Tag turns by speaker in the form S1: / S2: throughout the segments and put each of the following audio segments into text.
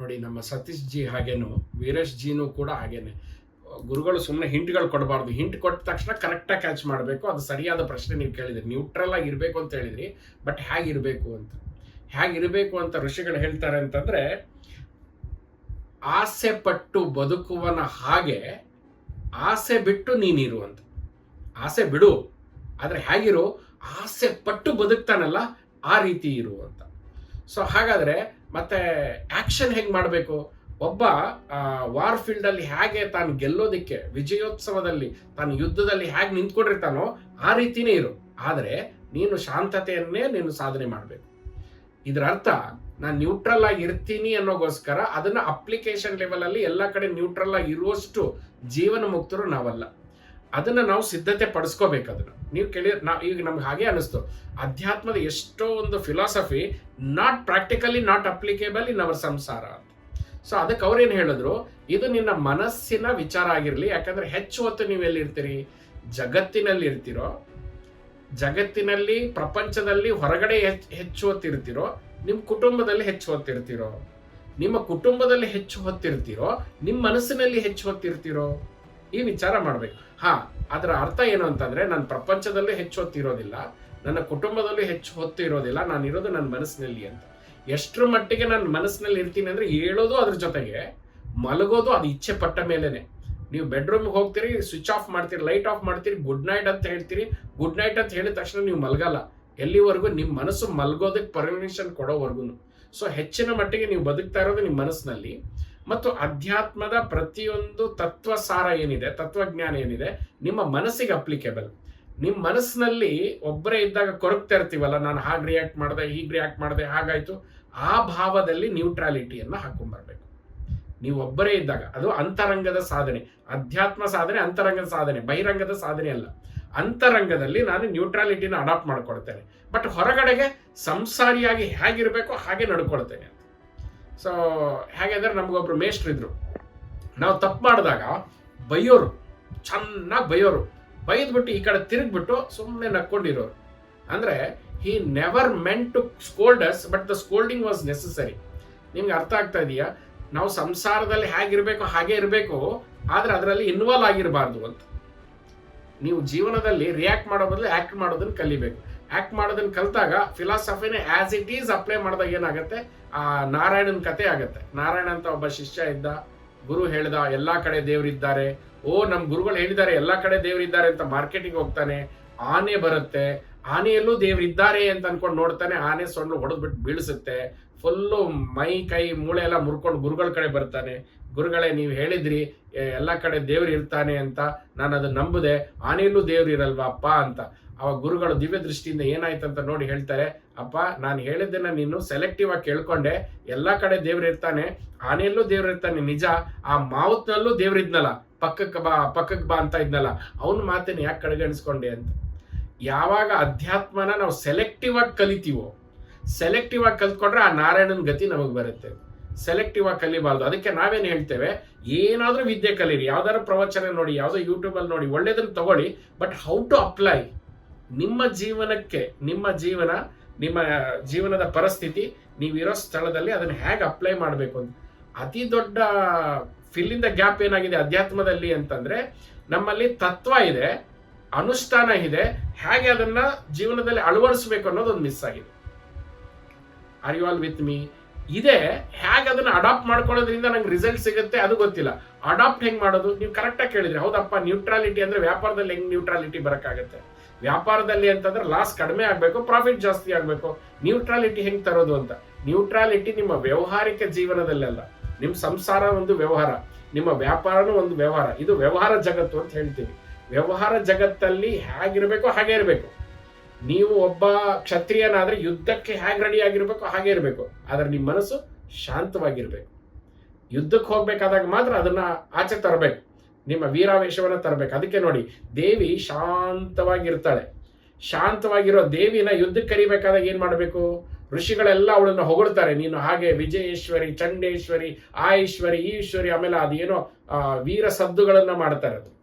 S1: ನೋಡಿ, ನಮ್ಮ ಸತೀಶ್ ಜಿ ಹಾಗೇನು, ವೀರೇಶ್ ಜಿನೂ ಕೂಡ ಹಾಗೇನೆ. ಗುರುಗಳು ಸುಮ್ಮನೆ ಹಿಂಟ್ಗಳು ಕೊಡಬಾರ್ದು. ಹಿಂಟ್ ಕೊಟ್ಟ ತಕ್ಷಣ ಕರೆಕ್ಟಾಗಿ ಕ್ಯಾಚ್ ಮಾಡಬೇಕು. ಅದು ಸರಿಯಾದ ಪ್ರಶ್ನೆ ನೀವು ಕೇಳಿದ್ರಿ. ನ್ಯೂಟ್ರಲ್ ಆಗಿ ಇರಬೇಕು ಅಂತ ಹೇಳಿದ್ರಿ ಬಟ್ ಹೇಗಿರಬೇಕು ಅಂತ. ಹೇಗಿರಬೇಕು ಅಂತ ಋಷಿಗಳು ಹೇಳ್ತಾರೆ ಅಂತಂದ್ರೆ, ಆಸೆ ಪಟ್ಟು ಬದುಕುವನ ಹಾಗೆ ಆಸೆ ಬಿಟ್ಟು ನೀನಿರು ಅಂತ. ಆಸೆ ಬಿಡು, ಆದರೆ ಹೇಗಿರು, ಆಸೆ ಪಟ್ಟು ಬದುಕ್ತಾನಲ್ಲ, ಆ ರೀತಿ ಇರು ಅಂತ. ಸೊ ಹಾಗಾದ್ರೆ ಮತ್ತೆ ಆಕ್ಷನ್ ಹೆಂಗ್ ಮಾಡಬೇಕು? ಒಬ್ಬ ವಾರ್ ಫೀಲ್ಡ್ ಅಲ್ಲಿ ಹೇಗೆ ತಾನು ಗೆಲ್ಲೋದಿಕ್ಕೆ, ವಿಜಯೋತ್ಸವದಲ್ಲಿ, ತಾನು ಯುದ್ಧದಲ್ಲಿ ಹೇಗೆ ನಿಂತ್ಕೊಂಡಿರ್ತಾನೋ ಆ ರೀತಿನೇ ಇರು. ಆದರೆ ನೀನು ಶಾಂತತೆಯನ್ನೇ ನೀನು ಸಾಧನೆ ಮಾಡಬೇಕು. ಇದರ ಅರ್ಥ, ನಾನು ನ್ಯೂಟ್ರಲ್ ಆಗಿ ಇರ್ತೀನಿ ಅನ್ನೋಗೋಸ್ಕರ ಅದನ್ನ ಅಪ್ಲಿಕೇಶನ್ ಲೆವೆಲ್ ಅಲ್ಲಿ ಎಲ್ಲ ಕಡೆ ನ್ಯೂಟ್ರಲ್ ಆಗಿ ಇರುವಷ್ಟು ಜೀವನ ಮುಕ್ತರು ನಾವಲ್ಲ. ಅದನ್ನ ನಾವು ಸಿದ್ಧತೆ ಪಡಿಸ್ಕೋಬೇಕು ಅದನ್ನ. ನೀವು ಕೇಳಿ, ನಾ ಈಗ ನಮ್ಗೆ ಹಾಗೆ ಅನಿಸ್ತು. ಅಧ್ಯಾತ್ಮದ ಎಷ್ಟೋ ಒಂದು philosophy not practically not applicable in our ಸಂಸಾರ ಅಂತ. ಸೊ ಅದಕ್ಕೆ ಅವ್ರೇನು ಹೇಳಿದ್ರು? ಇದು ನಿನ್ನ ಮನಸ್ಸಿನ ವಿಚಾರ ಆಗಿರಲಿ, ಯಾಕಂದ್ರೆ ಹೆಚ್ಚು ಹೊತ್ತು ನೀವು ಎಲ್ಲಿರ್ತೀರಿ? ಜಗತ್ತಿನಲ್ಲಿ ಇರ್ತಿರೋ, ಜಗತ್ತಿನಲ್ಲಿ, ಪ್ರಪಂಚದಲ್ಲಿ ಹೊರಗಡೆ ಹೆಚ್ಚು ಹೊತ್ತಿರ್ತಿರೋ ನಿಮ್ಮ ಕುಟುಂಬದಲ್ಲಿ ಹೆಚ್ಚು ಹೊತ್ತಿರ್ತಿರೋ ನಿಮ್ಮ ಕುಟುಂಬದಲ್ಲಿ ಹೆಚ್ಚು ಹೊತ್ತಿರ್ತಿರೋ ನಿಮ್ಮ ಮನಸ್ಸಿನಲ್ಲಿ ಹೆಚ್ಚು ಹೊತ್ತಿರ್ತಿರೋ ಈ ವಿಚಾರ ಮಾಡ್ಬೇಕು. ಹಾ, ಅದರ ಅರ್ಥ ಏನು ಅಂತಂದ್ರೆ ನಾನು ಪ್ರಪಂಚದಲ್ಲಿ ಹೆಚ್ಚು ಹೊತ್ತಿರೋದಿಲ್ಲ ನನ್ನ ಕುಟುಂಬದಲ್ಲೂ ಹೆಚ್ಚು ಹೊತ್ತು ಇರೋದಿಲ್ಲ, ನಾನು ಇರೋದು ನನ್ನ ಮನಸ್ಸಿನಲ್ಲಿ ಅಂತ. ಎಷ್ಟರ ಮಟ್ಟಿಗೆ ನಾನು ಮನಸ್ಸಿನಲ್ಲಿ ಇರ್ತೀನಿ ಅಂದ್ರೆ ಹೇಳೋದು ಅದ್ರ ಜೊತೆಗೆ ಮಲಗೋದು ಅದು ಇಚ್ಛೆ ಪಟ್ಟ ಮೇಲೇನೆ. ನೀವು ಬೆಡ್ರೂಮ್ಗೆ ಹೋಗ್ತೀರಿ, ಸ್ವಿಚ್ ಆಫ್ ಮಾಡ್ತೀರಿ, ಲೈಟ್ ಆಫ್ ಮಾಡ್ತೀರಿ, ಗುಡ್ ನೈಟ್ ಅಂತ ಹೇಳ್ತೀರಿ. ಗುಡ್ ನೈಟ್ ಅಂತ ಹೇಳಿದ ತಕ್ಷಣ ನೀವು ಮಲಗಲ್ಲ. ಎಲ್ಲಿವರೆಗೂ ನಿಮ್ಮ ಮನಸ್ಸು ಮಲಗೋದಕ್ಕೆ ಪರ್ಮಿಷನ್ ಕೊಡೋವರೆಗೂ ಸೊ, ಹೆಚ್ಚಿನ ಮಟ್ಟಿಗೆ ನೀವು ಬದುಕ್ತಾ ಇರೋದು ನಿಮ್ಮ ಮನಸ್ಸಿನಲ್ಲಿ. ಮತ್ತು ಅಧ್ಯಾತ್ಮದ ಪ್ರತಿಯೊಂದು ತತ್ವ ಸಾರ ಏನಿದೆ, ತತ್ವಜ್ಞಾನ ಏನಿದೆ, ನಿಮ್ಮ ಮನಸ್ಸಿಗೆ ಅಪ್ಲಿಕೇಬಲ್ ನಿಮ್ಮ ಮನಸ್ಸಿನಲ್ಲಿ ಒಬ್ಬರೇ ಇದ್ದಾಗ ಕೊರಗ್ತಾ ಇರ್ತೀವಲ್ಲ, ನಾನು ಹಾಗೆ ರಿಯಾಕ್ಟ್ ಮಾಡಿದೆ, ಹೀಗೆ ರಿಯಾಕ್ಟ್ ಮಾಡಿದೆ, ಹಾಗಾಯ್ತು. ಆ ಭಾವದಲ್ಲಿ ನ್ಯೂಟ್ರಾಲಿಟಿಯನ್ನು ಹಾಕೊಂಡ್ಬರ್ಬೇಕು ನೀವು ಒಬ್ಬರೇ ಇದ್ದಾಗ, ಅದು ಅಂತರಂಗದ ಸಾಧನೆ. ಅಧ್ಯಾತ್ಮ ಸಾಧನೆ, ಅಂತರಂಗದ ಸಾಧನೆ, ಬಹಿರಂಗದ ಸಾಧನೆ ಅಲ್ಲ. ಅಂತರಂಗದಲ್ಲಿ ನಾನು ನ್ಯೂಟ್ರಾಲಿಟಿನ ಅಡಾಪ್ಟ್ ಮಾಡ್ಕೊಳ್ತೇನೆ. ಬಟ್ ಹೊರಗಡೆಗೆ ಸಂಸಾರಿಯಾಗಿ ಹೇಗಿರಬೇಕೋ ಹಾಗೆ ನಡ್ಕೊಳ್ತೇನೆ. ಸೊ ಹೇಗೆಂದ್ರೆ ನಮಗೊಬ್ರು ಮೇಷ್ಟ್ರು ಇದ್ರು ನಾವು ತಪ್ಪು ಮಾಡಿದಾಗ ಬೈಯೋರು, ಚೆನ್ನಾಗಿ ಬೈಯೋರು. ಬೈದ್ಬಿಟ್ಟು ಈ ಕಡೆ ತಿರುಗ್ಬಿಟ್ಟು ಸುಮ್ಮನೆ ನಕ್ಕೊಂಡಿರೋರು. ಅಂದ್ರೆ he never meant to scold us but the scolding was necessary ನಿಮ್ಗೆ ಅರ್ಥ ಆಗ್ತಾ ಇದೆಯಾ? ನಾವು ಸಂಸಾರದಲ್ಲಿ ಹೇಗಿರಬೇಕು ಹಾಗೆ ಇರಬೇಕು, ಆದ್ರೆ ಅದರಲ್ಲಿ ಇನ್ವಾಲ್ವ್ ಆಗಿರಬಾರ್ದು ಅಂತ. ನೀವು ಜೀವನದಲ್ಲಿ ರಿಯಾಕ್ಟ್ ಮಾಡೋ ಬದಲು ಆಕ್ಟ್ ಮಾಡೋದನ್ನು ಕಲಿಬೇಕು. ಆಕ್ಟ್ ಮಾಡೋದನ್ನ ಕಲ್ತಾಗ ಫಿಲಾಸಫಿನೇ ಆಸ್ ಇಟ್ ಈಸ್ ಅಪ್ಲೈ ಮಾಡಿದಾಗ ಏನಾಗುತ್ತೆ? ಆ ನಾರಾಯಣನ ಕತೆ ಆಗುತ್ತೆ. ನಾರಾಯಣ ಅಂತ ಒಬ್ಬ ಶಿಷ್ಯ ಇದ್ದ, ಗುರು ಹೇಳ್ದ, ಎಲ್ಲಾ ಕಡೆ ದೇವರಿದ್ದಾರೆ ಓ, ನಮ್ ಗುರುಗಳು ಹೇಳಿದ್ದಾರೆ, ಎಲ್ಲಾ ಕಡೆ ದೇವರಿದ್ದಾರೆ ಅಂತ ಮಾರ್ಕೆಟಿಂಗ್ ಹೋಗ್ತಾನೆ. ಆನೆ ಬರುತ್ತೆ. ಆನೆಯಲ್ಲೂ ದೇವರಿದ್ದಾರೆ ಅಂತ ಅನ್ಕೊಂಡು ನೋಡ್ತಾನೆ, ಆನೆ ಸೊಣ್ಣು ಹೊಡೆದು ಬಿಟ್ಟು ಬೀಳಿಸುತ್ತೆ. ಫುಲ್ಲು ಮೈ, ಕೈ, ಮೂಳೆ ಎಲ್ಲ ಮುರ್ಕೊಂಡು ಗುರುಗಳ ಕಡೆ ಬರ್ತಾನೆ. ಗುರುಗಳೇ, ನೀವು ಹೇಳಿದ್ರಿ ಎಲ್ಲ ಕಡೆ ದೇವ್ರು ಇರ್ತಾನೆ ಅಂತ ನಾನು ಅದನ್ನ ನಂಬುದೆ, ಆನೆಯಲ್ಲೂ ದೇವ್ರು ಇರಲ್ವಾ ಅಪ್ಪ ಅಂತ. ಅವ ಗುರುಗಳು ದಿವ್ಯ ದೃಷ್ಟಿಯಿಂದ ಏನಾಯ್ತು ಅಂತ ನೋಡಿ ಹೇಳ್ತಾರೆ, ಅಪ್ಪ, ನಾನು ಹೇಳಿದ್ದನ್ನ ನೀನು ಸೆಲೆಕ್ಟಿವ್ ಆಗಿ ಕೇಳ್ಕೊಂಡೆ, ಎಲ್ಲ ಕಡೆ ದೇವ್ರು ಇರ್ತಾನೆ, ಆನೆಯಲ್ಲೂ ದೇವ್ರು ಇರ್ತಾನೆ, ನಿಜ, ಆ ಮಾವುತ್ನಲ್ಲೂ ದೇವ್ರು ಇದ್ನಲ್ಲ ಪಕ್ಕಕ್ಕೆ ಬಾ ಪಕ್ಕಕ್ಕೆ ಬಾ ಅಂತ ಇದ್ನಲ್ಲ, ಅವನ ಮಾತನ್ನ ಯಾಕೆ ಕಡೆಗಣಿಸ್ಕೊಂಡೆ ಅಂತ. ಯಾವಾಗ ಅಧ್ಯಾತ್ಮನ ನಾವು ಸೆಲೆಕ್ಟಿವ್ ಆಗಿ ಕಲಿತೀವೋ ಸೆಲೆಕ್ಟಿವ್ ಆಗಿ ಕಲ್ತ್ಕೊಂಡ್ರೆ ಆ ನಾರಾಯಣನ ಗತಿ ನಮಗೆ ಬರುತ್ತೆ. ಸೆಲೆಕ್ಟಿವ್ ಆಗಿ ಕಲಿಬಾರ್ದು. ಅದಕ್ಕೆ ನಾವೇನು ಹೇಳ್ತೇವೆ, ಏನಾದ್ರೂ ವಿದ್ಯೆ ಕಲೀರಿ. ಯಾವ್ದಾದ್ರು ಪ್ರವಚನ ನೋಡಿ, ಯಾವುದೋ ಯೂಟ್ಯೂಬಲ್ಲಿ ನೋಡಿ, ಒಳ್ಳೇದನ್ನ ತಗೊಳ್ಳಿ. ಬಟ್ ಹೌ ಟು ಅಪ್ಲೈ ನಿಮ್ಮ ಜೀವನಕ್ಕೆ, ನಿಮ್ಮ ಜೀವನ, ನಿಮ್ಮ ಜೀವನದ ಪರಿಸ್ಥಿತಿ, ನೀವಿರೋ ಸ್ಥಳದಲ್ಲಿ ಅದನ್ನ ಹೇಗೆ ಅಪ್ಲೈ ಮಾಡಬೇಕು ಅಂತ. ಅತಿ ದೊಡ್ಡ ಫಿಲ್ ಇನ್ ದ ಗ್ಯಾಪ್ ಏನಾಗಿದೆ ಅಧ್ಯಾತ್ಮದಲ್ಲಿ ಅಂತಂದ್ರೆ, ನಮ್ಮಲ್ಲಿ ತತ್ವ ಇದೆ. ಅನುಷ್ಠಾನ ಇದೆ, ಹೇಗೆ ಅದನ್ನ ಜೀವನದಲ್ಲಿ ಅಳವಡಿಸಬೇಕು ಅನ್ನೋದೊಂದು ಮಿಸ್ ಆಗಿದೆ. Are you all with me ಇದೆ, ಹೇಗೆ ಅದನ್ನ ಅಡಾಪ್ಟ್ ಮಾಡ್ಕೊಳ್ಳೋದ್ರಿಂದ ನಂಗೆ ರಿಸಲ್ಟ್ ಸಿಗುತ್ತೆ, ಅದು ಗೊತ್ತಿಲ್ಲ. ಅಡಾಪ್ಟ್ ಹೆಂಗ್ ಮಾಡೋದು? ನೀವು ಕರೆಕ್ಟಾಗಿ ಕೇಳಿದ್ರೆ, ಹೌದಪ್ಪ ನ್ಯೂಟ್ರಾಲಿಟಿ ಅಂದ್ರೆ ವ್ಯಾಪಾರದಲ್ಲಿ ಹೆಂಗ್ ನ್ಯೂಟ್ರಾಲಿಟಿ ಬರಕ್ಕಾಗತ್ತೆ? ವ್ಯಾಪಾರದಲ್ಲಿ ಅಂತಂದ್ರೆ ಲಾಸ್ ಕಡಿಮೆ ಆಗಬೇಕು ಪ್ರಾಫಿಟ್ ಜಾಸ್ತಿ ಆಗಬೇಕು. ನ್ಯೂಟ್ರಾಲಿಟಿ ಹೆಂಗ್ ತರೋದು ಅಂತ? ನ್ಯೂಟ್ರಾಲಿಟಿ ನಿಮ್ಮ ವ್ಯವಹಾರಿಕ ಜೀವನದಲ್ಲೆಲ್ಲ ನಿಮ್ಮ ಸಂಸಾರ ಒಂದು ವ್ಯವಹಾರ, ನಿಮ್ಮ ವ್ಯಾಪಾರನೂ ಒಂದು ವ್ಯವಹಾರ. ಇದು ವ್ಯವಹಾರ ಜಗತ್ತು ಅಂತ ಹೇಳ್ತೀವಿ ವ್ಯವಹಾರ ಜಗತ್ತಲ್ಲಿ ಹೇಗಿರಬೇಕೋ ಹಾಗೆ ಇರಬೇಕು. ನೀವು ಒಬ್ಬ ಕ್ಷತ್ರಿಯನಾದರೆ ಯುದ್ಧಕ್ಕೆ ಹೇಗೆ ರೆಡಿ ಆಗಿರಬೇಕು ಹಾಗೆ ಇರಬೇಕು. ಆದರೆ ನಿಮ್ಮ ಮನಸ್ಸು ಶಾಂತವಾಗಿರ್ಬೇಕು. ಯುದ್ಧಕ್ಕೆ ಹೋಗ್ಬೇಕಾದಾಗ ಮಾತ್ರ ಅದನ್ನ ಆಚೆ ತರಬೇಕು. ನಿಮ್ಮ ವೀರಾವೇಶವನ್ನು ತರಬೇಕು. ಅದಕ್ಕೆ ನೋಡಿ, ದೇವಿ ಶಾಂತವಾಗಿರ್ತಾಳೆ. ಶಾಂತವಾಗಿರೋ ದೇವಿನ ಯುದ್ಧಕ್ಕೆ ಕರಿಬೇಕಾದಾಗ ಏನು ಮಾಡಬೇಕು? ಋಷಿಗಳೆಲ್ಲ ಅವಳನ್ನ ಹೊಗಳ್ತಾರೆ. ನೀನು ಹಾಗೆ ವಿಜಯೇಶ್ವರಿ, ಚಂಡೇಶ್ವರಿ, ಆಯೇಶ್ವರಿ, ಈಶ್ವರಿ, ಆಮೇಲೆ ಅದೇನೋ ವೀರ ಸದ್ದುಗಳನ್ನು ಮಾಡ್ತಾರೆ ಅದು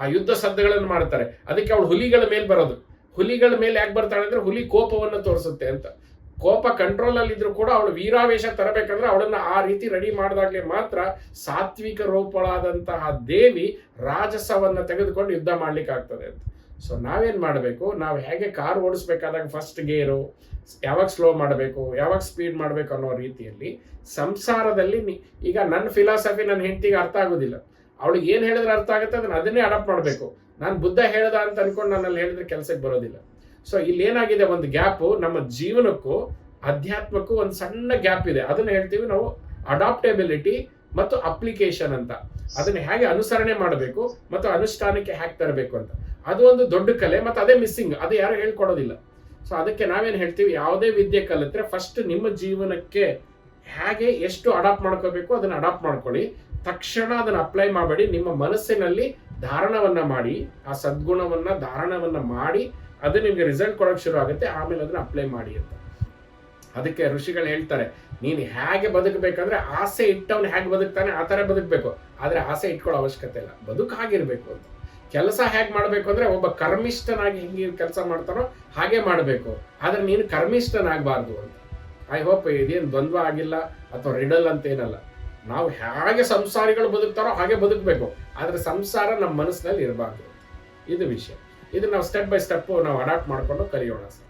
S1: ಆ ಯುದ್ಧ ಸದ್ದುಗಳನ್ನು ಮಾಡ್ತಾರೆ. ಅದಕ್ಕೆ ಅವಳು ಹುಲಿಗಳ ಮೇಲೆ ಬರೋದು. ಹುಲಿಗಳ ಮೇಲೆ ಯಾಕೆ ಬರ್ತಾಳೆ ಅಂದ್ರೆ ಹುಲಿ ಕೋಪವನ್ನು ತೋರಿಸುತ್ತೆ ಅಂತ. ಕೋಪ ಕಂಟ್ರೋಲ್ ಅಲ್ಲಿ ಇದ್ರು ಕೂಡ ಅವಳು ವೀರಾವೇಶ ತರಬೇಕಂದ್ರೆ ಅವಳನ್ನ ಆ ರೀತಿ ರೆಡಿ ಮಾಡಿದಾಗಲೇ ಮಾತ್ರ ಸಾತ್ವಿಕ ರೂಪಳಾದಂತಹ ದೇವಿ ರಾಜಸವನ್ನ ತೆಗೆದುಕೊಂಡು ಯುದ್ಧ ಮಾಡ್ಲಿಕ್ಕೆ ಆಗ್ತದೆ ಅಂತ. ಸೊ ನಾವೇನ್ ಮಾಡಬೇಕು? ನಾವು ಹೇಗೆ ಕಾರ್ ಓಡಿಸ್ಬೇಕಾದಾಗ ಫಸ್ಟ್ ಗೇರು ಯಾವಾಗ ಸ್ಲೋ ಮಾಡಬೇಕು, ಯಾವಾಗ ಸ್ಪೀಡ್ ಮಾಡಬೇಕು ಅನ್ನೋ ರೀತಿಯಲ್ಲಿ ಸಂಸಾರದಲ್ಲಿ ಈಗ ನನ್ನ ಫಿಲಾಸಫಿ ನನ್ನ ಹೆಂಡತಿಗೆ ಅರ್ಥ ಆಗೋದಿಲ್ಲ. ಅವಳಿಗೆ ಏನು ಹೇಳಿದ್ರೆ ಅರ್ಥ ಆಗುತ್ತೆ? ಅದನ್ನ ಅದನ್ನೇ ಅಡಾಪ್ಟ್ ಮಾಡಬೇಕು. ನಾನು ಬುದ್ಧ ಹೇಳ್ದ ಅಂತ ಅನ್ಕೊಂಡು ನನ್ನಲ್ಲಿ ಹೇಳಿದ್ರೆ ಕೆಲಸಕ್ಕೆ ಬರೋದಿಲ್ಲ. ಸೊ ಇಲ್ಲಿ ಏನಾಗಿದೆ ಒಂದು ಗ್ಯಾಪು ನಮ್ಮ ಜೀವನಕ್ಕೂ, ಅಧ್ಯಾತ್ಮಕ್ಕೂ ಒಂದು ಸಣ್ಣ ಗ್ಯಾಪ್ ಇದೆ. ಅದನ್ನ ಹೇಳ್ತೀವಿ ನಾವು ಅಡಾಪ್ಟೆಬಿಲಿಟಿ ಮತ್ತು ಅಪ್ಲಿಕೇಶನ್ ಅಂತ. ಅದನ್ನ ಹೇಗೆ ಅನುಸರಣೆ ಮಾಡಬೇಕು ಮತ್ತು ಅನುಷ್ಠಾನಕ್ಕೆ ಹೇಗೆ ತರಬೇಕು ಅಂತ. ಅದು ಒಂದು ದೊಡ್ಡ ಕಲೆ ಮತ್ತು ಅದೇ ಮಿಸ್ಸಿಂಗ್ ಅದು ಯಾರು ಹೇಳ್ಕೊಡೋದಿಲ್ಲ. ಸೊ ಅದಕ್ಕೆ ನಾವೇನು ಹೇಳ್ತೀವಿ? ಯಾವುದೇ ವಿದ್ಯೆ ಕಲಿತ್ರೆ ಫಸ್ಟ್ ನಿಮ್ಮ ಜೀವನಕ್ಕೆ ಹೇಗೆ ಎಷ್ಟು ಅಡಾಪ್ಟ್ ಮಾಡ್ಕೋಬೇಕು, ಅದನ್ನ ಅಡಾಪ್ಟ್ ಮಾಡ್ಕೊಳ್ಳಿ. ತಕ್ಷಣ ಅದನ್ನ ಅಪ್ಲೈ ಮಾಡಬೇಡಿ. ನಿಮ್ಮ ಮನಸ್ಸಿನಲ್ಲಿ ಧಾರಣವನ್ನ ಮಾಡಿ, ಆ ಸದ್ಗುಣವನ್ನ, ಧಾರಣವನ್ನ ಮಾಡಿ, ಅದು ನಿಮಗೆ ರಿಸಲ್ಟ್ ಕೊಡೋಕೆ ಶುರು ಆಗುತ್ತೆ, ಆಮೇಲೆ ಅದನ್ನ ಅಪ್ಲೈ ಮಾಡಿ ಅಂತ. ಅದಕ್ಕೆ ಋಷಿಗಳು ಹೇಳ್ತಾರೆ, ನೀನು ಹೇಗೆ ಬದುಕಬೇಕಂದ್ರೆ ಆಸೆ ಇಟ್ಟವನು ಹೇಗೆ ಬದುಕ್ತಾನೆ, ಆ ಥರ ಬದುಕಬೇಕು. ಆದರೆ ಆಸೆ ಇಟ್ಕೊಳ್ಳೋ ಅವಶ್ಯಕತೆ ಇಲ್ಲ. ಬದುಕು ಹಾಗಿರಬೇಕು ಅಂತ. ಕೆಲಸ ಹೇಗೆ ಮಾಡಬೇಕು ಅಂದ್ರೆ ಒಬ್ಬ ಕರ್ಮಿಷ್ಠನಾಗಿ ಹೆಂಗೆ ಕೆಲಸ ಮಾಡ್ತಾನೋ ಹಾಗೆ ಮಾಡಬೇಕು. ಆದರೆ ನೀನು ಕರ್ಮಿಷ್ಠನಾಗಬಾರ್ದು ಅಂತ. ಐ ಹೋಪ್ ಇದೇನು ದ್ವಂದ್ವ ಆಗಿಲ್ಲ ಅಥವಾ ರಿಡಲ್ ಅಂತ ಏನಲ್ಲ ನಾವು ಹೇಗೆ ಸಂಸಾರಿಗಳು ಬದುಕ್ತಾರೋ ಹಾಗೆ ಬದುಕಬೇಕು. ಆದರೆ ಸಂಸಾರ ನಮ್ಮ ಮನಸ್ಸಿನಲ್ಲಿ ಇರಬಾರ್ದು. ಇದು ವಿಷಯ. ಇದು ನಾವು ಸ್ಟೆಪ್ ಬೈ ಸ್ಟೆಪ್ ನಾವು ಅಡಾಪ್ಟ್ ಮಾಡ್ಕೊಂಡು ಕಲಿಯೋಣ ಸರ್.